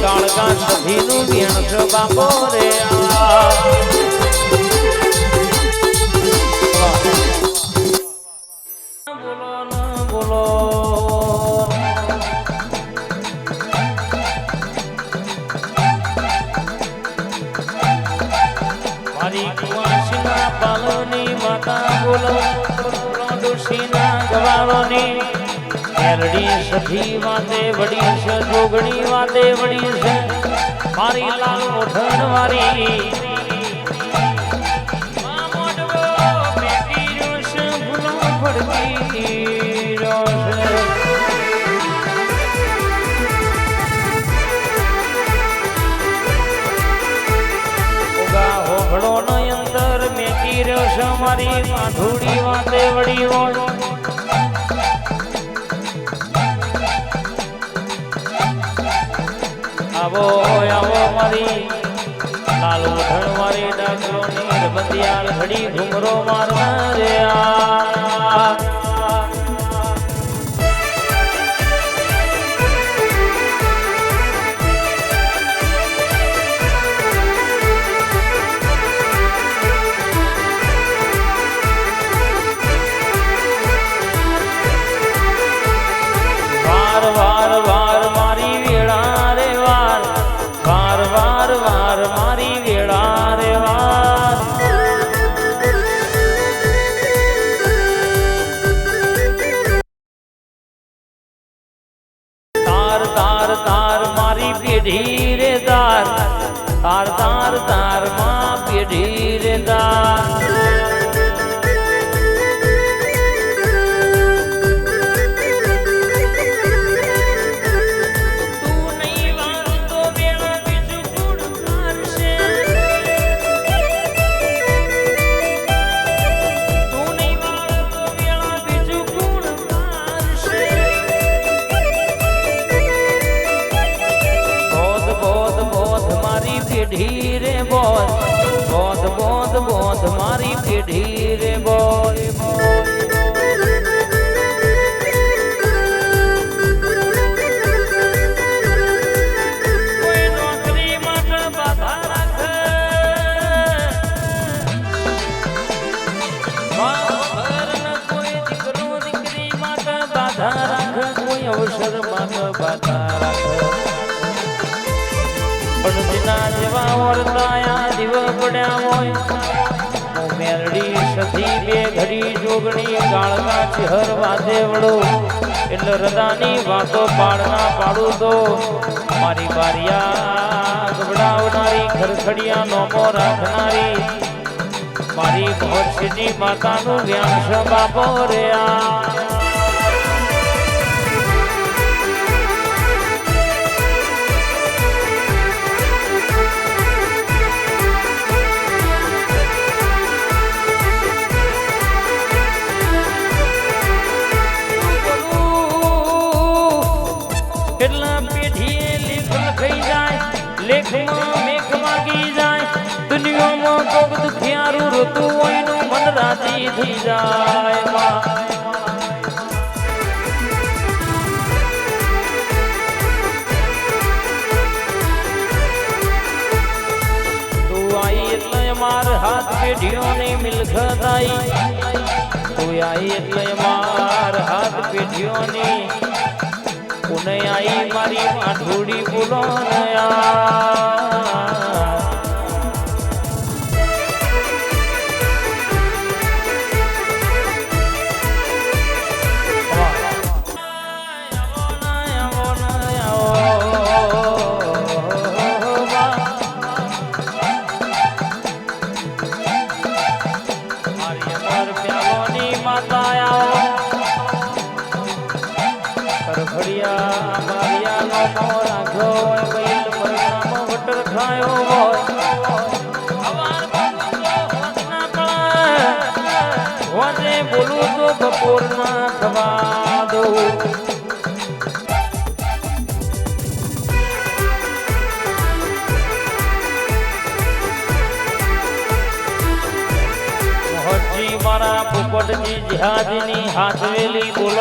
કાળકા સધીનું વેણ છે બાપો રે પાલની માતા બોલો. ડોશીના ગવાળોની મેલડી સખી વડી છે જોગણી વાતે વડી છે મારી લાલ મોઠણ વારી મારી માધુડી વાતે વળી હોય આવો આવો મારી. લાલ ઉઠણ મારી ડાકરો નીર બંધિયાળ ઘડી ઘુમરો મારવા તાર તાર તારમાં પેઢી માટે પેઢી રે બોલ. અવસર માટે બાધા રાખે. પણ દિના જેવા વર્તાયા દિવ પડ્યા હોય જોગણી ગાળના ચહેર વાદે વડો એટલે રદાની વાતો પાડના પાડું તો મારી બારિયા ગબડાવનારી ખરખડિયા નોમો રાખનારી મારી ભોજની માતાનું વ્યાંશ બાપો રે આ. પેઢીએ લેખ લખાઈ જાય, લેખમાં મેઘ વાગી જાય. દુનિયામાં કોક દુખિયારું રોતું હોયનું મન રાજી થઈ જાય. માર હાથ પેઢીઓની મિલકત આઈ તું આઈ એટલે માર હાથ પેઢીઓની ઉને આઈ મારી માઠુડી બોલો મારી પડે. બોલું તો બપોર ના થવા દઉં મારા પોપટજી જહાજની હાથવેલી બોલ.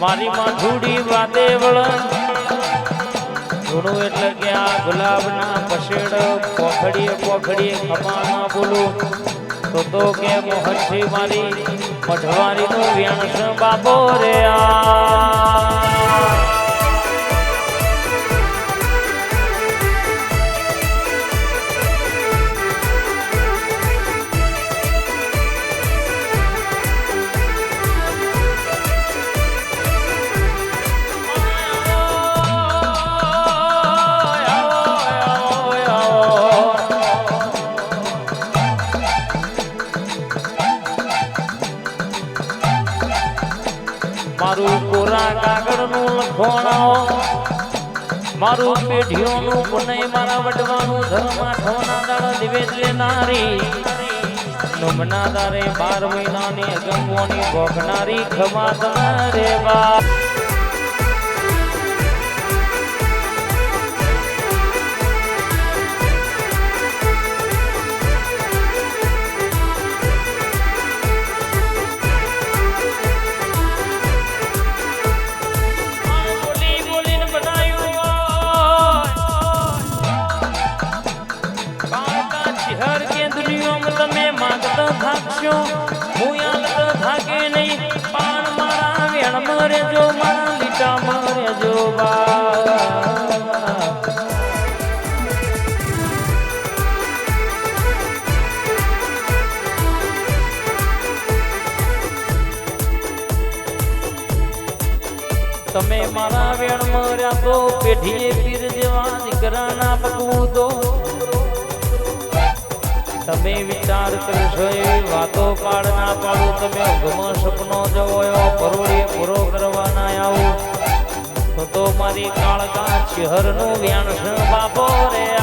મારી ધૂડી વાતે વળ ધૂણું એટલે કે ગુલાબના પછેડ પોખડીએ પોખડીએ ખમામાં બોલું. તો તો કે મોહનજી મારી નો વ્યણસ બાબો રે આ મારું પેઢીઓનું પુનય મારા વડવાનું ધર્મ આઠવના દાડા દિવેશ લેનારી નમના દારે બાર મહિનાની અગમોની ભોગનારી ખમાત રે બા ચિહર કે દુનિયામાં તમે માંગતા થાકશો હું યાલત થાકે નહીં પાન મારા વેણ મરે જો મારા લીટા મરે જો બા તમે મારા વેણ મર્યા તો પેઢીએ પીર જેવા દીકરાના પકવું તો તમે વિચાર કરશો એવી વાતો પાડ ના પાડું. તમે ગમો સપનો જવો પરોળીએ પૂરો કરવાના આવું. તો તો મારી કાળકા શહેરનું વ્યાણ બાપો રે.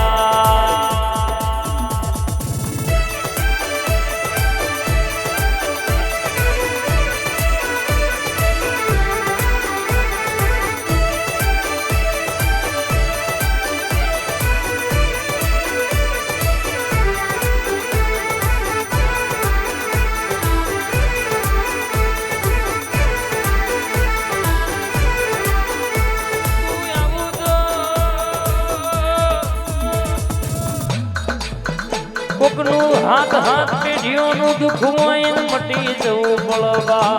હાથ હાથ પેઢીઓનું દુઃખ હોય મટી જવું બળવા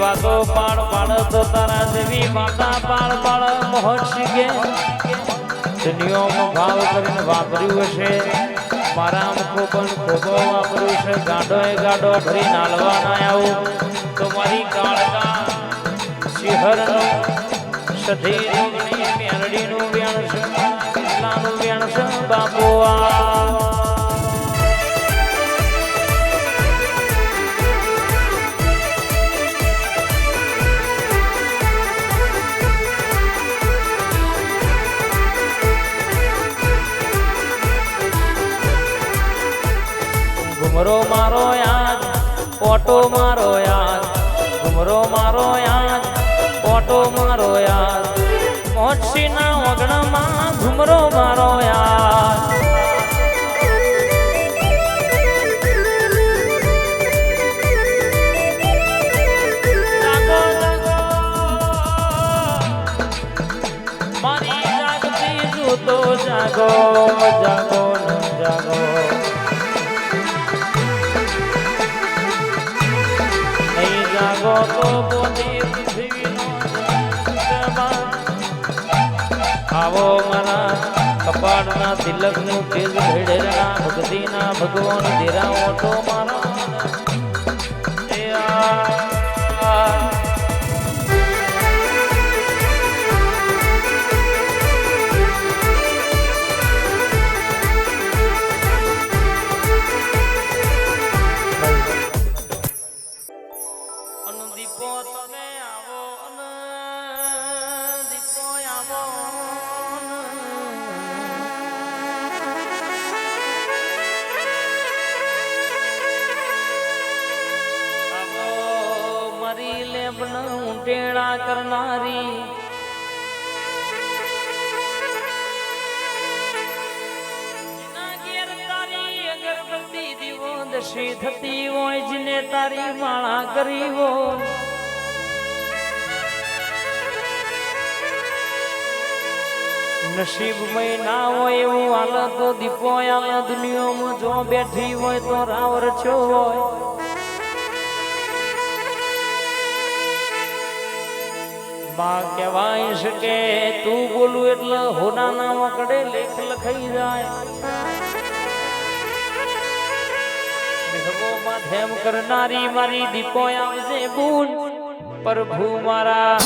વાતો પાળ પાડ તો તારા દેવી માતા પાળ પાળ મોહ શીખે દુનિયામાં ભાવ કરીને વાપર્યું હશે. મારા મુખો પણ ખોબો વાપરું છે. ગાડો એ ગાડો ભરી નાલવાના આવું. તો મારી કાળકા શિહરનું સધી રોગની મેરડીનું વ્યાણ છે કેટલાનું વ્યાણ છે બાપુ ઘુમરો મારો યાદ ઓટો મારો યાદ. ઘુમરો મારો યાદ ઓટો મારો યાદ. મોક્ષીના વગણમાં ઘુમરો મારો યાદ. જાગો, જાગો. જાગો જાગો. તો પૃથ્વીનો આવો મારા કપાળના તિલકનું તેજ ભેડેલા ભક્તિના ભગવાન ધીરા ઓટો ઊંટેડા કરનારી દશી થતી હોય જને તારી માળા કરી હોય નસીબ ના હોય એવું હાલ તો દીપો આલ દુનિયામાં જો બેઠી હોય તો રાવર છો હોય માં કહેવાય છે કે તું બોલું એટલે હોનાના વકડે લેખ લખાઈ જાય. હેમ કરનારી મારી દીપો આવજે બૂન, પ્રભુ મારા.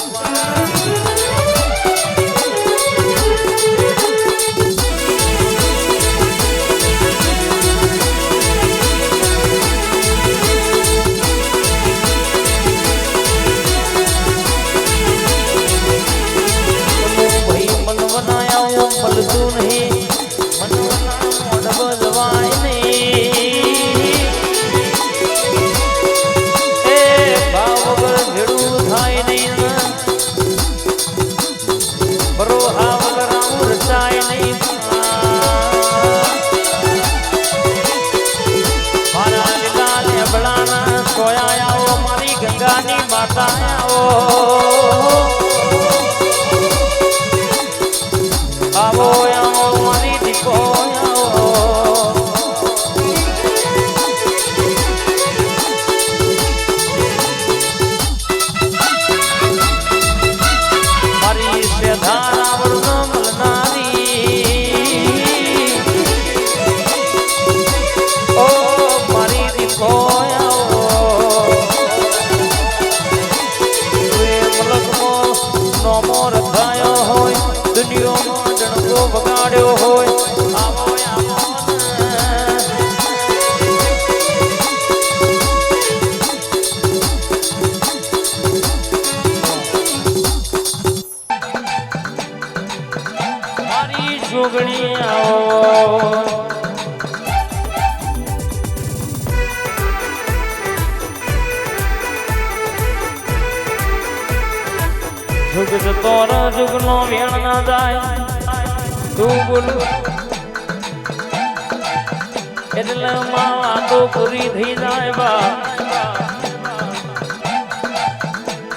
એટલે માં વાતો પૂરી થઈ જાય બા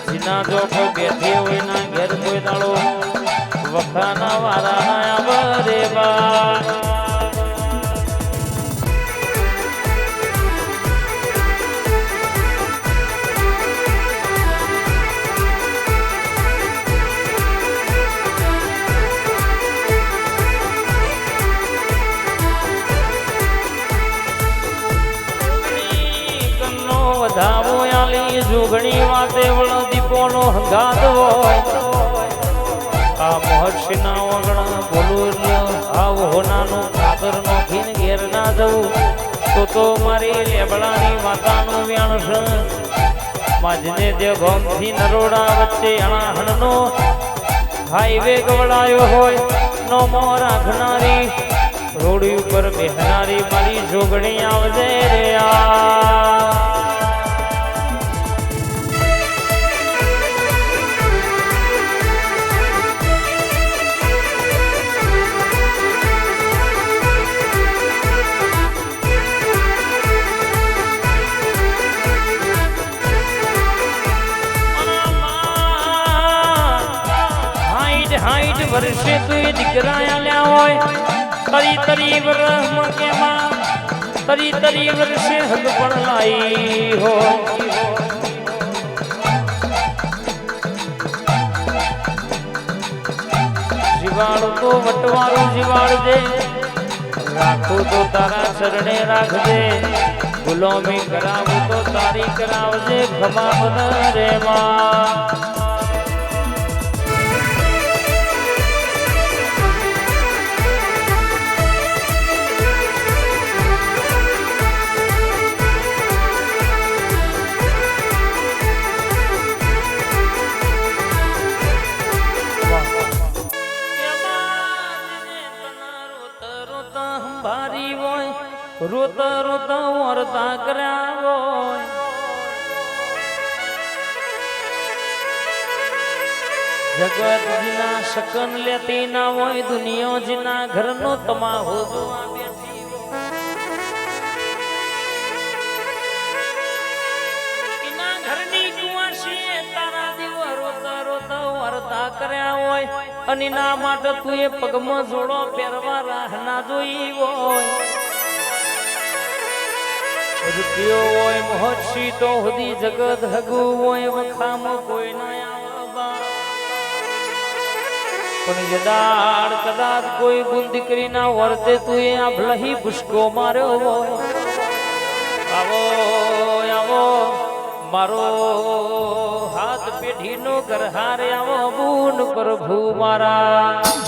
જીના જો કોઈ બેઠી હોય ના ઘેર કોઈ દાડો વખાના વારા ના આવે બા વધાવો આલી જોગણી વાતે વળ દીપોનો હંગાત હોય આ મહર્ષિના વગણ બોલું આવ હોનાનું ખાતર નો ખીન ઘેર ના જવું. તો તો મારી લેબડાની માતાનું વ્યાણ છે માજને દે ગોમથી નરોડા વચ્ચે અણાહણનો હાઈવે ગવડાયો હોય, નો મો રાખનારી રોડી ઉપર બેહનારી મારી જોગણી આવજે રે આ. આલ્યા હોય. તરી તરી વર્ષમાં કેમાં, તરી તરી વર્ષે હદ પણ લાઈ હો. જીવાડું તો વટવાળું જીવાડજે રાખું તો તારા શરણે રાખજે. ગુલામી કરાવું તો તારી કરાવજે, ખમા રે માં રોતા રોતા વર્તા કર્યા હોય. જગત જીના શકન લેતી ના હોય, દુનિયા જીના ઘરનો તમાહો કર્યા હોય. અને ના માટે તું એ પગમાં જોડો પહેરવા રાહ ના જોઈ હોય. રૂપિયો હોય મહોત્સી તો હુદી જગત હગુ હોય વખામ કોઈ ના પણ જદાડ કદાચ કોઈ ગુણ દીકરી ના વર્તે તું એ આ ભલહી ભૂસકો માર્યો હોય આવો આવો, મારો હાથ પેઢીનો ગરહારે આવો, બૂન પ્રભુ મારા.